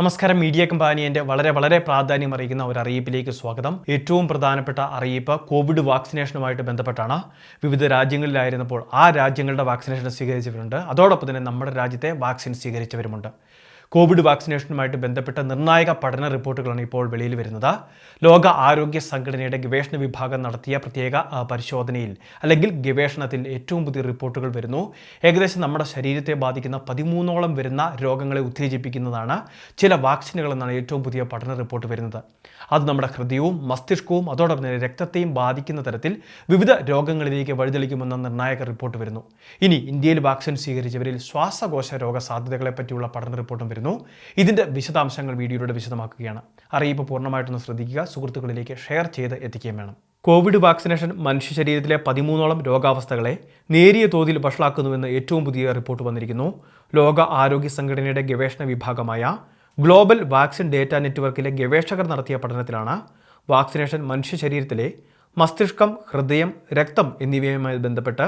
നമസ്കാരം. മീഡിയ കമ്പാനിയന്റെ വളരെ വളരെ പ്രാധാന്യം അറിയിക്കുന്ന ഒരു അറിയിപ്പിലേക്ക് സ്വാഗതം. ഏറ്റവും പ്രധാനപ്പെട്ട അറിയിപ്പ് കോവിഡ് വാക്സിനേഷനുമായിട്ട് ബന്ധപ്പെട്ടാണ്. വിവിധ രാജ്യങ്ങളിലായിരുന്നപ്പോൾ ആ രാജ്യങ്ങളുടെ വാക്സിനേഷൻ സ്വീകരിച്ചവരുണ്ട്. അതോടൊപ്പം തന്നെ നമ്മുടെ രാജ്യത്തെ വാക്സിൻ സ്വീകരിച്ചവരുമുണ്ട്. കോവിഡ് വാക്സിനേഷനുമായിട്ട് ബന്ധപ്പെട്ട നിർണായക പഠന റിപ്പോർട്ടുകളാണ് ഇപ്പോൾ വെളിയിൽ വരുന്നത്. ലോക ആരോഗ്യ സംഘടനയുടെ ഗവേഷണ വിഭാഗം നടത്തിയ പ്രത്യേക പരിശോധനയിൽ അല്ലെങ്കിൽ ഗവേഷണത്തിൽ ഏറ്റവും പുതിയ റിപ്പോർട്ടുകൾ വരുന്നു. ഏകദേശം നമ്മുടെ ശരീരത്തെ ബാധിക്കുന്ന പതിമൂന്നോളം വരുന്ന രോഗങ്ങളെ ഉത്തേജിപ്പിക്കുന്നതാണ് ചില വാക്സിനുകൾ എന്നാണ് ഏറ്റവും പുതിയ പഠന റിപ്പോർട്ട് വരുന്നത്. അത് നമ്മുടെ ഹൃദയവും മസ്തിഷ്കവും അതോടൊപ്പം തന്നെ രക്തത്തെയും ബാധിക്കുന്ന തരത്തിൽ വിവിധ രോഗങ്ങളിലേക്ക് വഴിതെളിക്കുമെന്ന നിർണായക റിപ്പോർട്ട് വരുന്നു. ഇനി ഇന്ത്യയിൽ വാക്സിൻ സ്വീകരിച്ചവരിൽ ശ്വാസകോശ രോഗ സാധ്യതകളെ പറ്റിയുള്ള പഠന റിപ്പോർട്ടും വരുന്നു. ഇതിന്റെ വിശദാംശങ്ങൾ വീഡിയോയിലൂടെ വിശദമാക്കുകയാണ്. അറിയിപ്പ് പൂർണമായിട്ടൊന്ന് ശ്രദ്ധിക്കുക. സുഹൃത്തുക്കളിലേക്ക് ഷെയർ ചെയ്ത് എത്തിക്കുകയും വേണം. കോവിഡ് വാക്സിനേഷൻ മനുഷ്യ ശരീരത്തിലെ പതിമൂന്നോളം രോഗാവസ്ഥകളെ നേരിയ തോതിൽ വഷളാക്കുന്നുവെന്ന് ഏറ്റവും പുതിയ റിപ്പോർട്ട് വന്നിരിക്കുന്നു. ലോക ആരോഗ്യ സംഘടനയുടെ ഗവേഷണ വിഭാഗമായ ഗ്ലോബൽ വാക്സിൻ ഡേറ്റ നെറ്റ്വർക്കിലെ ഗവേഷകർ നടത്തിയ പഠനത്തിലാണ് വാക്സിനേഷൻ മനുഷ്യ ശരീരത്തിലെ മസ്തിഷ്കം ഹൃദയം രക്തം എന്നിവയുമായി ബന്ധപ്പെട്ട്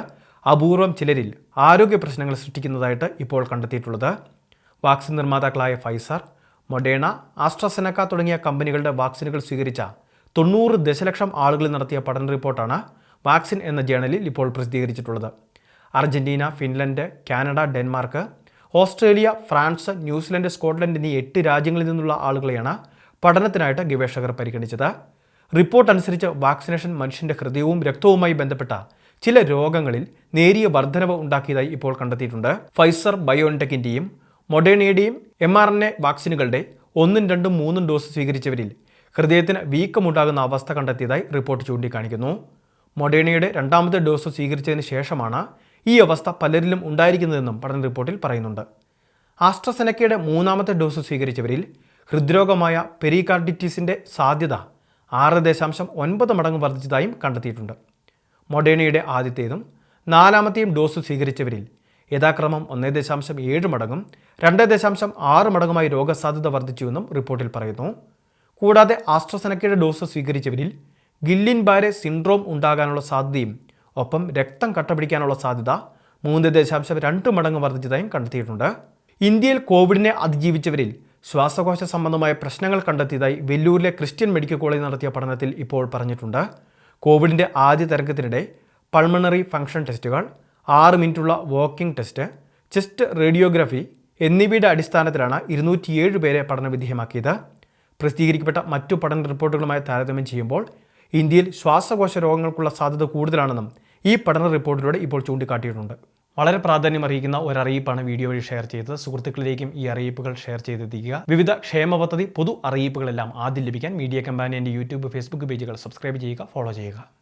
അപൂർവം ചിലരിൽ ആരോഗ്യ പ്രശ്നങ്ങൾ സൃഷ്ടിക്കുന്നതായിട്ട് ഇപ്പോൾ കണ്ടെത്തിയിട്ടുള്ളത്. വാക്സിൻ നിർമ്മാതാക്കളായ ഫൈസർ മൊഡേണ ആസ്ട്രസെനക്ക തുടങ്ങിയ കമ്പനികളുടെ വാക്സിനുകൾ സ്വീകരിച്ച തൊണ്ണൂറ് ദശലക്ഷം ആളുകളിൽ നടത്തിയ പഠന റിപ്പോർട്ടാണ് വാക്സിൻ എന്ന ജേണലിൽ ഇപ്പോൾ പ്രസിദ്ധീകരിച്ചിട്ടുള്ളത്. Argentina Finland Canada Denmark Australia France New Zealand Scotland എന്നീ എട്ട് രാജ്യങ്ങളിൽ നിന്നുള്ള ആളുകളെയാണ് പഠനത്തിനായിട്ട് ഗവേഷകർ പരിഗണിച്ചത്. റിപ്പോർട്ട് അനുസരിച്ച് വാക്സിനേഷൻ മനുഷ്യന്റെ ഹൃദയവും രക്തവുമായി ബന്ധപ്പെട്ട ചില രോഗങ്ങളിൽ നേരിയ വർധനവ് ഉണ്ടാക്കിയതായി ഇപ്പോൾ കണ്ടെത്തിയിട്ടുണ്ട്. ഫൈസർ ബയോൺടെക്കിന്റെയും മൊഡേണയുടെയും എം ആർ എൻ എ വാക്സിനുകളുടെ ഒന്നും രണ്ടും മൂന്നും ഡോസ് സ്വീകരിച്ചവരിൽ ഹൃദയത്തിന് വീക്കമുണ്ടാകുന്ന അവസ്ഥ കണ്ടെത്തിയതായി റിപ്പോർട്ട് ചൂണ്ടിക്കാണിക്കുന്നു. മൊഡേണയുടെ രണ്ടാമത്തെ ഡോസ് സ്വീകരിച്ചതിന് ശേഷമാണ് ഈ അവസ്ഥ പലരിലും ഉണ്ടായിരിക്കുന്നതെന്നും പഠന റിപ്പോർട്ടിൽ പറയുന്നുണ്ട്. ആസ്ട്രസെനക്കയുടെ മൂന്നാമത്തെ ഡോസ് സ്വീകരിച്ചവരിൽ ഹൃദ്രോഗമായ പെരികാർഡിറ്റിസിന്റെ സാധ്യത ആറ് ദശാംശം ഒൻപത് മടങ്ങ് വർദ്ധിച്ചതായും കണ്ടെത്തിയിട്ടുണ്ട്. മൊഡേണയുടെ ആദ്യത്തേതും നാലാമത്തെയും ഡോസ് സ്വീകരിച്ചവരിൽ യഥാക്രമം ഒന്നേ ദശാംശം ഏഴ് മടങ്ങും രണ്ട് ദശാംശം ആറ് മടങ്ങുമായി രോഗസാധ്യത വർദ്ധിച്ചുവെന്നും റിപ്പോർട്ടിൽ പറയുന്നു. കൂടാതെ ആസ്ട്രസെനക്കയുടെ ഡോസ് സ്വീകരിച്ചവരിൽ ഗില്ലിൻ ബാരെ സിൻഡ്രോം ഉണ്ടാകാനുള്ള സാധ്യതയും ഒപ്പം രക്തം കട്ടപിടിക്കാനുള്ള സാധ്യത മൂന്ന് ദശാംശം രണ്ട് മടങ്ങ് വർദ്ധിച്ചതായും കണ്ടെത്തിയിട്ടുണ്ട്. ഇന്ത്യയിൽ കോവിഡിനെ അതിജീവിച്ചവരിൽ ശ്വാസകോശ സംബന്ധമായ പ്രശ്നങ്ങൾ കണ്ടെത്തിയതായി വെല്ലൂരിലെ ക്രിസ്ത്യൻ മെഡിക്കൽ കോളേജ് നടത്തിയ പഠനത്തിൽ ഇപ്പോൾ പറഞ്ഞിട്ടുണ്ട്. കോവിഡിന്റെ ആദ്യ തരംഗത്തിനിടെ പൾമണറി ഫംഗ്ഷൻ ടെസ്റ്റുകൾ ആറ് മിനിറ്റുള്ള വാക്കിംഗ് ടെസ്റ്റ് ചെസ്റ്റ് റേഡിയോഗ്രഫി എന്നിവയുടെ അടിസ്ഥാനത്തിലാണ് ഇരുന്നൂറ്റിയേഴ് പേരെ പഠനവിധേയമാക്കിയത്. പ്രസിദ്ധീകരിക്കപ്പെട്ട മറ്റു പഠന റിപ്പോർട്ടുകളുമായി താരതമ്യം ചെയ്യുമ്പോൾ ഇന്ത്യയിൽ ശ്വാസകോശ രോഗങ്ങൾക്കുള്ള സാധ്യത കൂടുതലാണെന്നും ഈ പഠന റിപ്പോർട്ടിലൂടെ ഇപ്പോൾ ചൂണ്ടിക്കാട്ടിയിട്ടുണ്ട്. വളരെ പ്രാധാന്യം അറിയിക്കുന്ന ഒരു അറിയിപ്പാണ് വീഡിയോ വഴി ഷെയർ ചെയ്തത്. സുഹൃത്തുക്കളിലേക്കും ഈ അറിയിപ്പുകൾ ഷെയർ ചെയ്തെത്തിക്കുക. വിവിധ ക്ഷേമ പദ്ധതി പൊതു അറിയിപ്പുകളെല്ലാം ആദ്യം ലഭിക്കാൻ മീഡിയ കമ്പാനിയന്റെ യൂട്യൂബ് ഫേസ്ബുക്ക് പേജുകൾ സബ്സ്ക്രൈബ് ചെയ്യുക ഫോളോ ചെയ്യുക.